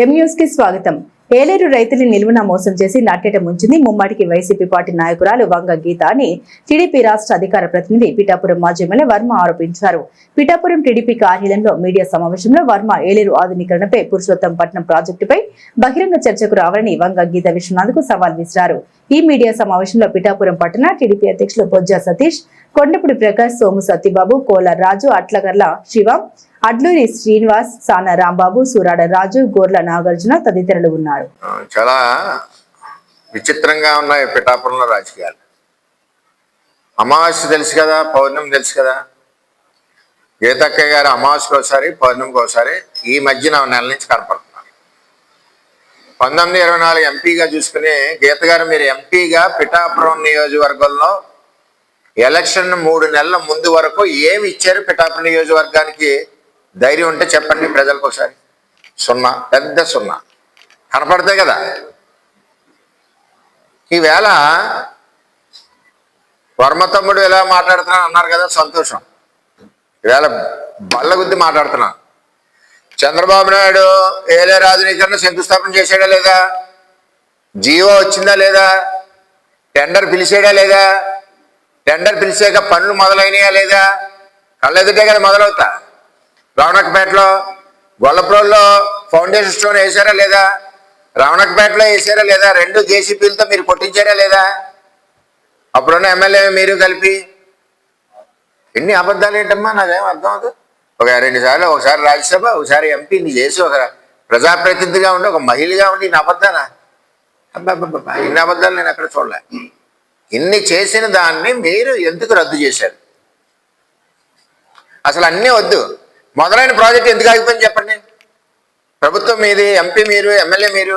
కి స్వాగతం. ఏలేరు రైతుల్ని నిలువున మోసం చేసి నట్టేట ముంచింది ముమ్మాటికి వైసీపీ పార్టీ నాయకురాలు వంగ గీత అని టీడీపీ రాష్ట్ర అధికార ప్రతినిధి పిఠాపురం మాజీ ఎమ్మెల్యే వర్మ ఆరోపించారు. పిఠాపురం టీడీపీ కార్యాలయంలో మీడియా సమావేశంలో వర్మ ఏలేరు ఆధునీకరణపై పురుషోత్తం పట్నం ప్రాజెక్టుపై బహిరంగ చర్చకు రావాలని వంగ గీత విశ్వనాథ్కు సవాల్ విసిరారు. ఈ మీడియా సమావేశంలో పిఠాపురం పట్టణ టీడీపీ అధ్యక్షులు బొజ్జా సతీష్ కొండపూడి ప్రకాష్ సోము సత్యబాబు కోల రాజు అట్లగర్ల శివ అడ్లూరి శ్రీనివాస్ సాన రాంబాబు సూరాడ రాజు గోర్ల నాగార్జున తదితరులు ఉన్నారు. చాలా విచిత్రంగా ఉన్నాయి పిఠాపురంలో రాజకీయాలు. అమావాస్య తెలుసు కదా పౌర్ణమి తెలుసు కదా. గీతక్కయ్య గారు అమావాస్యకి ఒకసారి పౌర్ణమికి ఒకసారి ఈ మధ్యన నెల నుంచి కనపడుతున్నారు. పంతొమ్మిది ఇరవై నాలుగు ఎంపీగా చూసుకుని గీత గారు మీరు ఎంపీగా పిఠాపురం నియోజకవర్గంలో ఎలక్షన్ మూడు నెలల ముందు వరకు ఏమి ఇచ్చారు పిఠాపురం నియోజకవర్గానికి? ధైర్యం ఉంటే చెప్పండి ప్రజలకు ఒకసారి. సున్నా పెద్ద సున్నా. కనపడతాయి కదా? ఈవేళ వర్మ తమ్ముడు ఎలా మాట్లాడుతున్నా అన్నారు కదా సంతోషం. ఈవేళ బల్ల గుద్ది మాట్లాడుతున్నా చంద్రబాబు నాయుడు ఏలే రాజనీకరణ శంకుస్థాపన చేశాడా లేదా? జీవో వచ్చిందా లేదా? టెండర్ పిలిచాడా లేదా? టెండర్ పిలిచాక పనులు మొదలైనయా లేదా? కళ్ళెదుటే కదా మొదలవుతా. రావణకపేటలో గొల్లప్రోల్లో ఫౌండేషన్ స్టోన్ వేసారా లేదా? రావణకపేటలో వేసారా లేదా? రెండు జేసీపీలతో మీరు కొట్టించారా లేదా? అప్పుడున్న ఎమ్మెల్యే మీరు కలిపి. ఎన్ని అబద్ధాలు ఏంటమ్మా? నాకేం అర్థం అవుతుంది ఒక రెండు సార్లు ఒకసారి రాజ్యసభ ఒకసారి ఎంపీని చేసి ఒక ప్రజాప్రతినిధిగా ఉండి ఒక మహిళగా ఉండి ఇన్ని అబద్ధాలా? అబ్బాబ్బా ఇన్ని అబద్ధాలు నేను అక్కడ చూడలే. ఇన్ని చేసిన దాన్ని మీరు ఎందుకు రద్దు చేశారు? అసలు అన్నీ వద్దు. మొదలైన ప్రాజెక్ట్ ఎందుకు ఆగిపోయింది చెప్పండి? ప్రభుత్వం మీది ఎంపీ మీరు ఎమ్మెల్యే మీరు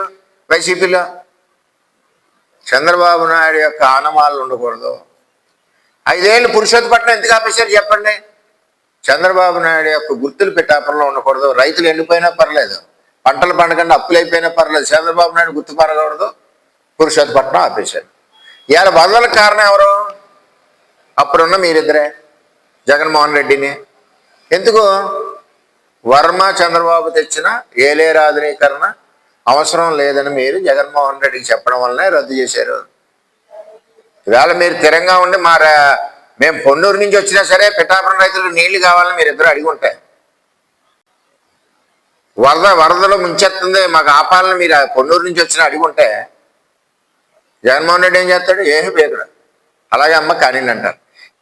వైసీపీలో? చంద్రబాబు నాయుడు యొక్క ఆనమాలు ఉండకూడదు. ఐదేళ్ళు పురుషోత్పట్నం ఎందుకు ఆపేశారు చెప్పండి? చంద్రబాబు నాయుడు యొక్క గుర్తులు పెట్టాపంలో ఉండకూడదు. రైతులు ఎండిపోయినా పర్లేదు. పంటలు పండకుండా అప్పులు అయిపోయినా పర్లేదు. చంద్రబాబు నాయుడు గుర్తు పడకూడదు. పురుషోత్పట్నం ఆపేశారు. ఇవాళ వరదలకు కారణం ఎవరు? అప్పుడున్న మీరిద్దరే. జగన్మోహన్ రెడ్డిని. ఎందుకు? వర్మ చంద్రబాబు తెచ్చిన ఏలే ఆధునీకరణ అవసరం లేదని మీరు జగన్మోహన్ రెడ్డికి చెప్పడం వల్లనే రద్దు చేశారు. ఇవాళ మీరు స్థిరంగా ఉండి మా మేము పొన్నూరు నుంచి వచ్చినా సరే పిఠాపురం రైతులకు నీళ్ళు కావాలని మీరు ఇద్దరు అడిగి ఉంటాయి వరద వరదలో ముంచెత్తుంది మాకు ఆపాలని మీరు పొన్నూరు నుంచి వచ్చినా అడిగి ఉంటే జగన్మోహన్ రెడ్డి ఏం చేస్తాడు? ఏమి పేదడు అలాగే అమ్మ కానీ అంటారు.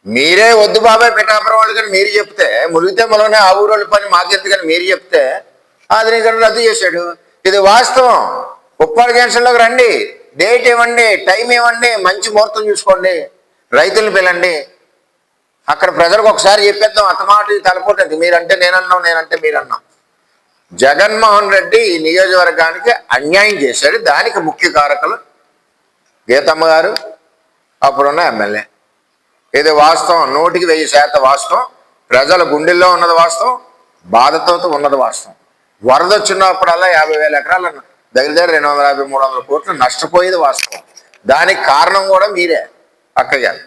మీరే వద్దు బాబాయ్ పిఠాపురం వాళ్ళు కానీ మీరు చెప్తే మునిగితే మొలనే ఆ ఊరోళ్ళ పని మాకెందుకని మీరు చెప్తే ఆధునీకరణ రద్దు చేశాడు. ఇది వాస్తవం. ఉప్పాడు జంక్షన్లోకి రండి. డేట్ ఇవ్వండి టైం ఇవ్వండి మంచి ముహూర్తం చూసుకోండి రైతులను పిలండి. అక్కడ ప్రజలకు ఒకసారి చెప్పేద్దాం అతమాట తలపోతుంది మీరంటే నేనన్నాం నేనంటే మీరన్నాం. జగన్మోహన్ రెడ్డి ఈ నియోజకవర్గానికి అన్యాయం చేశాడు. దానికి ముఖ్య కారకులు గీతమ్మ గారు అప్పుడున్న ఎమ్మెల్యే. ఇది వాస్తవం? నూటికి వెయ్యి శాతం వాస్తవం. ప్రజల గుండెల్లో ఉన్నది వాస్తవం. బాధతో ఉన్నది వాస్తవం. వరద వచ్చినప్పుడల్లా యాభై వేల ఎకరాల దగ్గర దగ్గర రెండు వందల యాభై మూడు వందల కోట్లు నష్టపోయేది వాస్తవం. దానికి కారణం కూడా మీరే. అక్కయ్య. గారు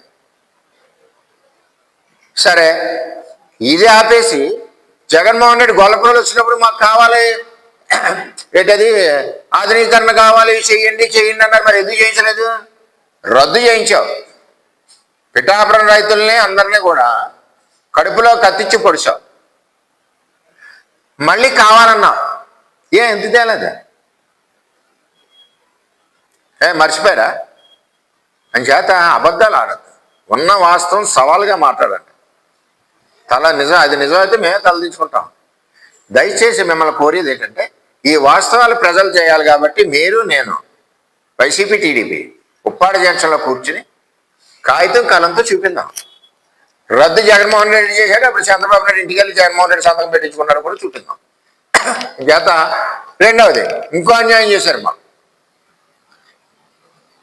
సరే. ఇది ఆపేసి జగన్మోహన్ రెడ్డి గొల్లపురం వచ్చినప్పుడు మాకు కావాలి. ఏంటది? ఆధునీకరణ కావాలి. చెయ్యండి చెయ్యండి అన్నారు. మరి ఎందుకు చేయించలేదు? రద్దు చేయించావు. పిఠాపురం రైతుల్ని అందరినీ కూడా కడుపులో కత్తిచ్చి పొడిచావు మళ్ళీ కావాలన్నావు ఏ ఎందుకు తేలేదు? ఏ మర్చిపోయారా? అని చేత అబద్ధాలు ఆడద్దు. ఉన్న వాస్తవం సవాలుగా మాట్లాడండి. తల నిజం అది నిజమైతే మేమే తలదించుకుంటాం దయచేసి మిమ్మల్ని కోరేది ఏంటంటే ఈ వాస్తవాలు ప్రజలు చేయాలి కాబట్టి మీరు నేను వైసీపీ టీడీపీ ఉప్పాడ జంక్షన్లో కూర్చుని కాగితం కలంతో చూపిందాం రద్దు జగన్మోహన్ రెడ్డి చేశాడు అప్పుడు చంద్రబాబు నాయుడు ఇంటికి వెళ్ళి జగన్మోహన్ రెడ్డి సంతకం పెట్టించుకున్నాడు కూడా చూపిందాం చేత రెండవది ఇంకో అన్యాయం చేశారు మా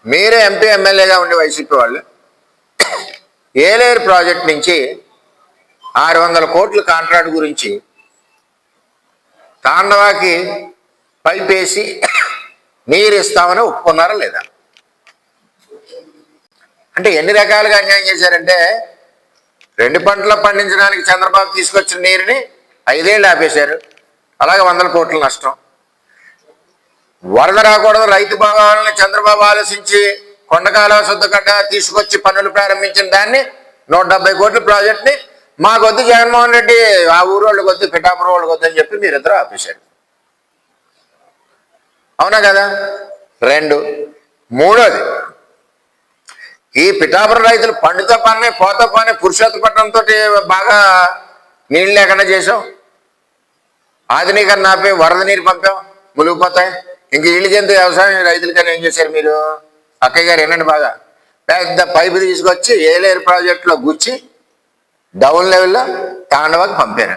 మీరే ఎంపీ ఎమ్మెల్యేగా ఉండే వైసీపీ వాళ్ళు ఏలేరు ప్రాజెక్ట్ నుంచి ఆరు వందల కోట్ల కాంట్రాక్ట్ గురించి తాండవాకి పైపేసి నీరు ఇస్తామని ఒప్పుకున్నారా లేదా? అంటే ఎన్ని రకాలుగా అన్యాయం చేశారంటే రెండు పంటలు పండించడానికి చంద్రబాబు తీసుకొచ్చిన నీరుని ఐదేళ్ళు ఆపేశారు. అలాగే వందల కోట్ల నష్టం. వరద రాకూడదు రైతు భాగాలని చంద్రబాబు ఆలోచించి కొండకాల శుద్ధగడ్డ తీసుకొచ్చి పనులు ప్రారంభించిన దాన్ని నూట డెబ్బై కోట్ల ప్రాజెక్ట్ని మా కొద్ది జగన్మోహన్ రెడ్డి ఆ ఊరు వాళ్ళకి వద్దు పిఠాపురం వాళ్ళకి వద్దు అని చెప్పి మీరిద్దరు ఆపేశారు. అవునా కదా? రెండు. మూడోది ఈ పిఠాపురం రైతులు పండుతో పని పోత పని పురుషోత్తపట్నంతో బాగా నీళ్ళు లేకుండా చేసాం ఆధునీకరణ ఆపి వరద నీరు పంపాం. మునిగిపోతాయి ఇంక వీళ్ళకి ఎంత వ్యవసాయం రైతులకైనా ఏం చేశారు మీరు? అక్కయ్య గారు వినండి బాగా. పెద్ద పైపు తీసుకొచ్చి ఏలేరు ప్రాజెక్టులో గుచ్చి డౌన్ లెవెల్లో తాండవాకి పంపారు.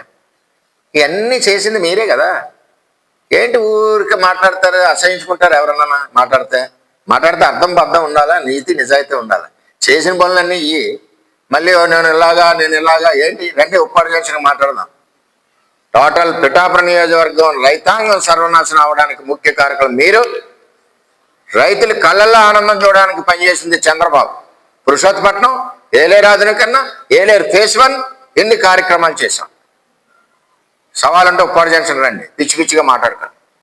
ఇవన్నీ చేసింది మీరే కదా. ఏంటి ఊరికి మాట్లాడతారు అసహించుకుంటారు ఎవరన్నా మాట్లాడితే? మాట్లాడితే అర్థం బద్దం ఉండాలా? నీతి నిజాయితీ ఉండాలి? చేసిన పనులన్నీ ఇవి మళ్ళీ నేను ఇలాగా నేను ఇలాగా ఏంటి? రండి ఉప్పాడు జంక్షన్ మాట్లాడదాం. టోటల్ పిఠాపుర నియోజకవర్గం రైతాంగం సర్వనాశనం అవడానికి ముఖ్య కారకులు మీరు. రైతుల కళ్ళల్లో ఆనందం చూడడానికి పనిచేసింది చంద్రబాబు. పురుషోత్పట్నం ఏలేరు కన్నా ఏలేరు ఫేస్ వన్ ఎన్ని కార్యక్రమాలు చేశాం? సవాలంటే ఉప్పాడు జంక్షన్ రండి. పిచ్చి పిచ్చిగా మాట్లాడకండి